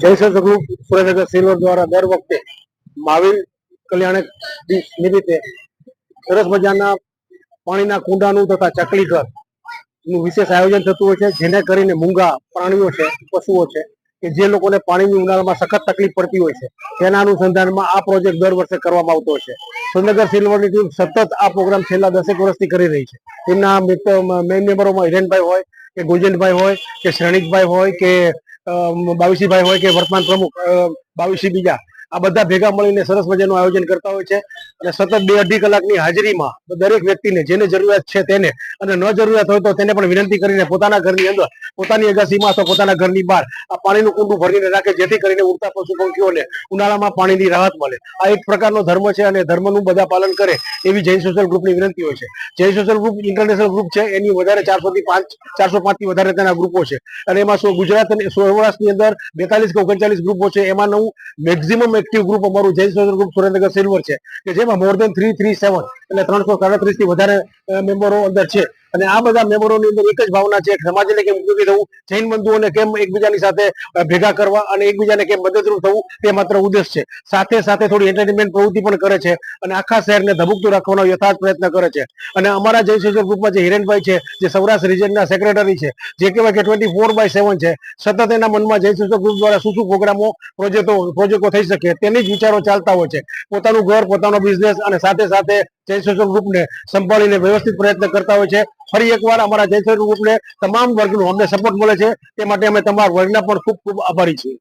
જયસર group Surendranagar silver દ્વારા દર વખતે મહાવીર કલ્યાણ નિમિત્તે સરસ મજાના પાણીના કુંડાનું તથા ચકલી વિશેષ આયોજન થતું હોય છે, જેને કરીને મૂંગા પ્રાણીઓ છે, પશુઓ છે, કે જે લોકોને પાણીની ઉનાળામાં સખત તકલીફ પડતી હોય છે, તેના અનુસંધાનમાં આ પ્રોજેક્ટ દર વર્ષે કરવામાં આવતો છે. સુરેન્દ્રનગર સિલ્વરની ટીમ સતત આ પ્રોગ્રામ છેલ્લા દસેક વર્ષથી કરી રહી છે. તેમના મિત્ર મેન મેમ્બરોમાં હિરેનભાઈ હોય, કે ગુંજનભાઈ હોય, કે શ્રેણિકભાઈ હોય, કે બાવીસીભાઈ હોય કે વર્તમાન પ્રમુખ બાવીસી બીજા, આ બધા ભેગા મળીને સરસ મજાનું આયોજન કરતા હોય છે. અને સતત બે અઢી કલાકની હાજરીમાં દરેક વ્યક્તિને જેને જરૂરિયાત છે તેને અને ન જરૂરિયાત હોય તો તેને પણ વિનંતી કરીને પોતાના ઘરની અંદર પોતાની અગાસીમાં અથવા પોતાના ઘરની બહાર આ પાણીનું કુંડું ભરીને રાખે, જેથી કરીને ઉડતા પશુ પંખીઓને ઉનાળામાં પાણીની રાહત મળે. આ એક પ્રકારનો ધર્મ છે અને ધર્મનું બધા પાલન કરે એવી જૈન સોશિયલ ગ્રુપની વિનંતી હોય છે. Jain social group international group છે, એની વધારે ચારસો થી પાંચ, ચારસો પાંચથી વધારે તેના ગ્રુપો છે. અને એમાં શું ગુજરાત અને સૌરાષ્ટ્રની અંદર બેતાલીસ કે ઓગણચાલીસ ગ્રુપો છે. એમાંનું મેક્ઝિમમ એક્ટિવ ગ્રુપ અમારું Jain social group Surendranagar silver છે, કે જેમાં more than three three seven એટલે ત્રણસો સાડત્રીસથી વધારે મેમ્બરો અંદર છે. અને આ બધા મેમ્બરોની અંદર એક જ ભાવના છે સમાજ એટલે કેમ ઉપયોગી થવું, જૈન બંધુઓને કેમ એકબીજાની સાથે ભેગા કરવા અને એકબીજાને કેમ મદદરૂપ થવું, તે માત્ર ઉદ્દેશ છે. સાથે સાથે થોડી એન્ટરટેનમેન્ટ પ્રવૃત્તિ પણ કરે છે અને આખા શહેરને ધબકતું રાખવાનો યથાર્થ પ્રયત્ન કરે છે. અને અમારા જય સોશિયલ ગ્રુપમાં જે હિરેનભાઈ છે, જે સૌરાષ્ટ્ર રિજનના સેક્રેટરી છે, જે કહેવાય કે ટ્વેન્ટી ફોર બાય સેવન છે, સતત એના મનમાં જય સોશિયલ ગ્રુપ દ્વારા શું શું પ્રોગ્રામો પ્રોજેક્ટો પ્રોજેક્ટો થઈ શકે, તેની જ વિચારો ચાલતા હોય છે. પોતાનું ઘર, પોતાનો બિઝનેસ અને સાથે સાથે જય સોશિયલ ગ્રુપને સંભાળીને વ્યવસ્થિત પ્રયત્ન કરતા હોય છે. ફરી એકવાર અમારા જય સોશિયલ ગ્રુપને તમામ વર્ગનું અમને સપોર્ટ મળે છે. તે માટે અમે તમારા વર્ગના પણ ખૂબ ખૂબ આભારી છીએ.